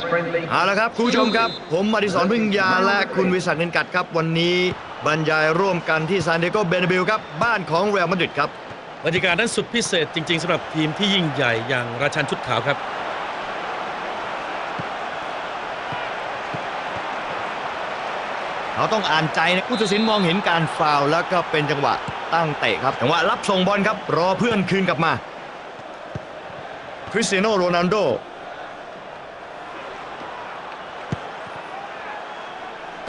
today's friendly. เอาละครับคุณผู้ชมครับ ผมอดิศรพึ่งยาและคุณวิศักดิ์เงินกัดครับ วันนี้บรรยายร่วมกันที่ซานดิเอโกเบเนบิลครับ บ้านของเรอัลมาดริดครับบรรยากาศนั้นสุดพิเศษจริง ๆสำหรับทีมที่ยิ่งใหญ่อย่างราชันชุดขาวครับ เขาต้องอ่านใจนะผู้ตัดสินมองเห็นการฟาวล์แล้วก็เป็นจังหวะตั้งเตะครับ จังหวะรับส่งบอลครับ รอเพื่อนคืนกลับมาคริสเตียโนโรนัลโด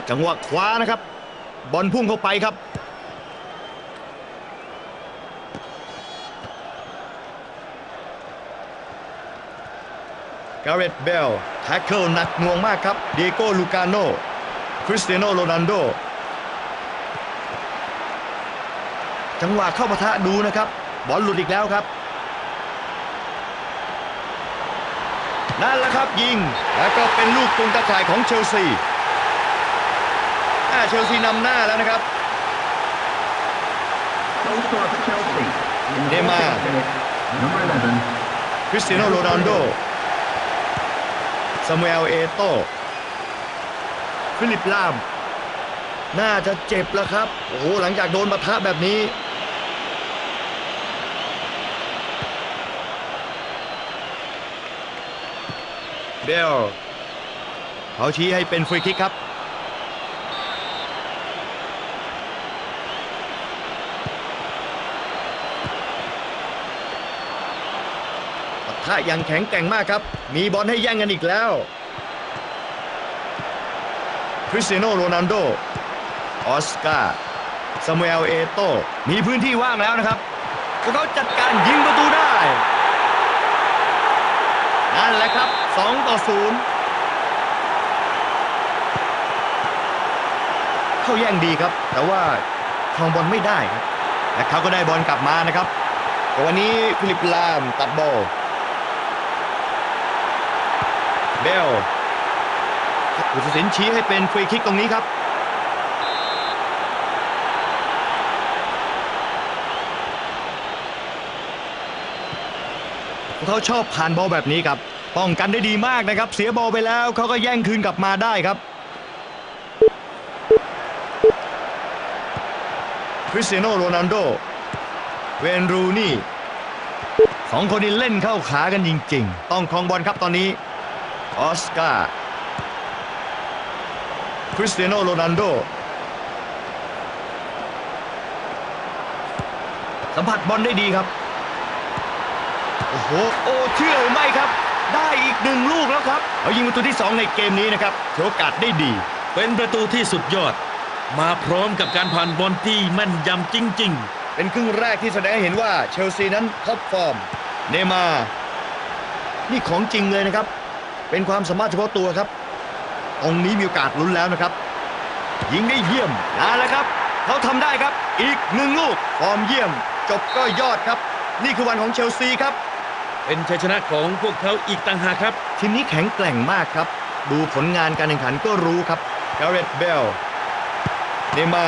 จังหวะคว้านะครับบอลพุ่งเข้าไปครับ กาเรตเบลแท็กเกิลหนักหน่วงมากครับเดโก้ลูกาโนคริสเตียโนโรนัลโด จังหวะเข้าปะทะดูนะครับ บอลหลุดอีกแล้วครับนั่นแหละครับยิง แล้วก็เป็นลูกตุงตะข่ายของเชลซี อ่าเชลซีนำหน้าแล้วนะครับ Goal scorer for Chelsea. In the Neymar. 14th minute, number 11. คริสเตียโนโรนัลโดซามูเอลเอโตฟิลิปลาม น่าจะเจ็บแล้วครับ โอ้โห หลังจากโดนปะทะแบบนี้เบลเขาชี้ให้เป็นฟรีคิกครับะทะอย่างแข็งแกร่งมากครับ มีบอลให้แย่งกันอีกแล้วคริสเตียโนโรนัลโดออสการ์ซามูเอลเอโตมีพื้นที่ว่างแล้วนะครับพวกเขาจัดการยิงประตูได้ นั่นแหละครับ 2 ต่อ 0 เข้าแย่งดีครับ แต่ว่าครองบอลไม่ได้ครับและเขาก็ได้บอลกลับมานะครับแต่วันนี้ฟิลิปลามตัดบอล เบลผู้ตัดสินชี้ให้เป็นฟรีคิกตรงนี้ครับ เขาชอบผ่านบอลแบบนี้ครับ ป้องกันได้ดีมากนะครับ เสียบอลไปแล้วเขาก็แย่งคืนกลับมาได้ครับคริสเตียโนโรนัลโด เวนรูนี่สองคนนี้เล่นเข้าขากันจริง ๆ ต้องครองบอลครับตอนนี้ ออสการ์คริสเตียโนโรนัลโดสัมผัสบอลได้ดีครับ โอ้โหโอ้เชื่อหรือไม่ครับ ได้อีกหนึ่งลูกแล้วครับเขายิงประตูที่ 2 ในเกมนี้นะครับถือโอกาสได้ดี เป็นประตูที่สุดยอด มาพร้อมกับการผ่านบอลที่แม่นยำจริงเป็นครึ่งแรกที่แสดงให้เห็นว่าเชลซีนั้นท็อปฟอร์ม เนย์มาร์นี่ของจริงเลยนะครับ เป็นความสามารถเฉพาะตัวครับตรงนี้มีโอกาสลุ้นแล้วนะครับ ยิงได้เยี่ยมนั่นแหละครับ เขาทำได้ครับ อีกหนึ่งลูกฟอร์มเยี่ยม จบก็ยอดครับ นี่คือวันของเชลซีครับๆเป็นชัยชนะของพวกเขาอีกต่างหากครับ ทีมนี้แข็งแกร่งมากครับ ดูผลงานการแข่งขันก็รู้ครับกาเรตเบล เนย์มา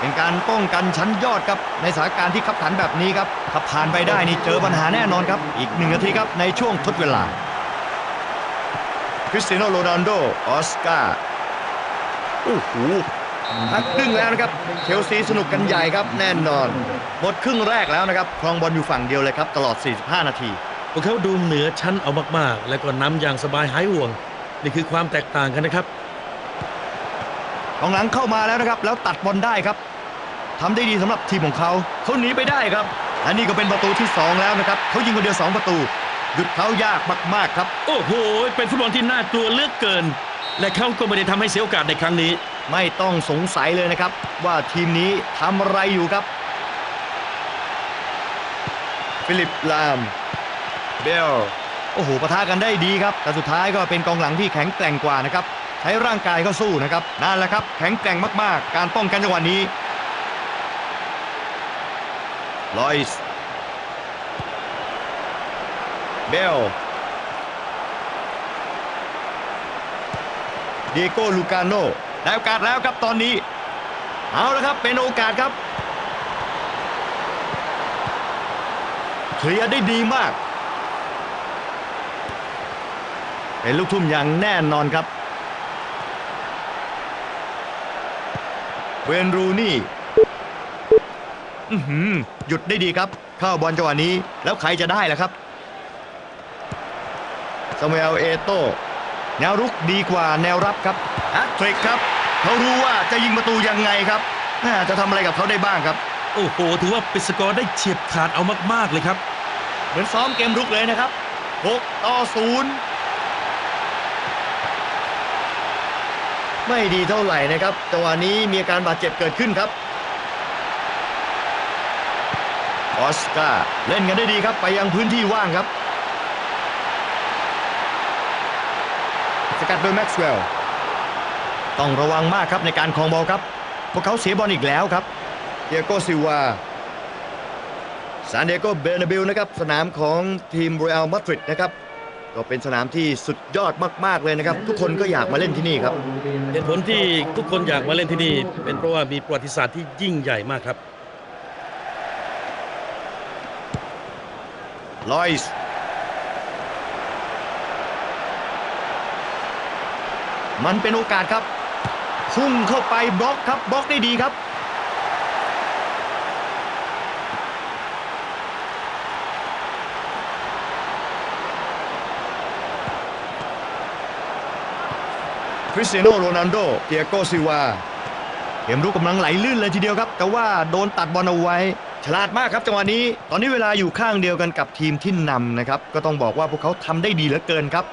เป็นการป้องกันชั้นยอดครับในสถานการณ์ที่ขับขันแบบนี้ครับถ้าผ่านไปได้นี่เจอปัญหาแน่นอนครับ อีกหนึ่งนาทีครับในช่วงทดเวลาคริสเตียโนโรนัลโดออสการ์โอ้โหพักครึ่งแล้วนะครับเชลซีสนุกกันใหญ่ครับแน่นอนหมดครึ่งแรกแล้วนะครับครองบอลอยู่ฝั่งเดียวเลยครับตลอด 45 นาทีพวกเขาดูเหนือชั้นเอามากๆ และก็นำอย่างสบายหายห่วง นี่คือความแตกต่างกันนะครับ องหลังเข้ามาแล้วนะครับ แล้วตัดบอลได้ครับทำได้ดีสำหรับทีมของเขาเขาหนีไปได้ครับและนี่ก็เป็นประตูที่ 2 แล้วนะครับเขายิงคนเดียว2 ประตูหยุดเขายากมากๆครับ โอ้โห เป็นฟุตบอลที่น่ากลัวเหลือกเกิน และเขาก็ไม่ได้ทำให้เสียโอกาสในครั้งนี้ ไม่ต้องสงสัยเลยนะครับ ว่าทีมนี้ทำอะไรอยู่ครับ ฟิลิปลามเบลโอ้โหปะทะกันได้ดีครับ แต่สุดท้ายก็เป็นกองหลังที่แข็งแกร่งกว่านะครับใช้ร่างกายก็สู้นะครับนั่นแหละครับแข็งแกร่งมากๆ การป้องกันจังหวะนี้ลอยส์เบลเดโก้ลูกาโนได้โอกาสแล้วครับตอนนี้ เอาละครับเป็นโอกาสครับเคลียร์ได้ดีมาก เป็นลูกทุ่มอย่างแน่นอนครับ เวนรูนี่อื้อหือหยุดได้ดีครับ เข้าบอลจังหวะนี้ แล้วใครจะได้ล่ะครับซามูเอลเอโตแนวรุกดีกว่าแนวรับครับแฮตทริกครับเขารู้ว่าจะยิงประตูยังไงครับน่าจะทำอะไรกับเขาได้บ้างครับ โอ้โห ถือว่าปิดสกอร์ได้เฉียบขาดเอามาก ๆ เลยครับ เหมือนซ้อมเกมรุกเลยนะครับ 6 ต่อ 0 ไม่ดีเท่าไหร่นะครับจังหวะนี้มีอาการบาดเจ็บเกิดขึ้นครับออสการ์เล่นกันได้ดีครับไปยังพื้นที่ว่างครับ สกัดโดยแม็กซ์เวลล์ต้องระวังมากครับในการครองบอลครับ พวกเขาเสียบอลอีกแล้วครับเดียโกซิลวาซานเดโกเบร์นาบิลนะครับ สนามของทีมเรอัลมาดริดนะครับ ก็เป็นสนามที่สุดยอดมาก ๆ เลยนะครับ ทุกคนก็อยากมาเล่นที่นี่ครับเหตุผลที่ทุกคนอยากมาเล่นที่นี่ เป็นเพราะว่ามีประวัติศาสตร์ที่ยิ่งใหญ่มากครับลอยส์มันเป็นโอกาสครับพุ่งเข้าไปบล็อกครับบล็อกได้ดีครับ คริสเตียโนโรนัลโดเตียโกซิวาเกมรุกกำลังไหลลื่นเลยทีเดียวครับ แต่ว่าโดนตัดบอลเอาไว้ ฉลาดมากครับจังหวะนี้ ตอนนี้เวลาอยู่ข้างเดียวกันกับทีมที่นำนะครับ ก็ต้องบอกว่าพวกเขาทำได้ดีเหลือเกินครับ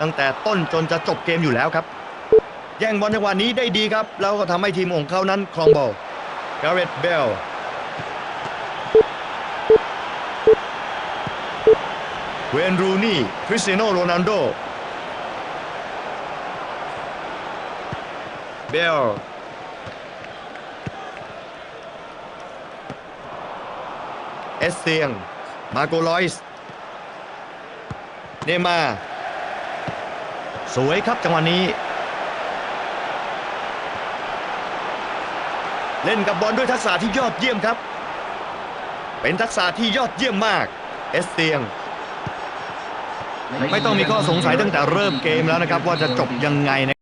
ตั้งแต่ต้นจนจะจบเกมอยู่แล้วครับ แย่งบอลจังหวะนี้ได้ดีครับ แล้วก็ทำให้ทีมของเขานั้นครองบอลการ์เรตเบลเวนรูนี่คริสเตียโนโรนัลโด เบลเอสเซียง มาโกลอยส์เนมา สวยครับจังหวะนี้ เล่นกับบอลด้วยทักษะที่ยอดเยี่ยมครับ เป็นทักษะที่ยอดเยี่ยมมาก เอสเซียง ไม่ต้องมีข้อสงสัยตั้งแต่เริ่มเกมแล้วนะครับ ว่าจะจบยังไงนะ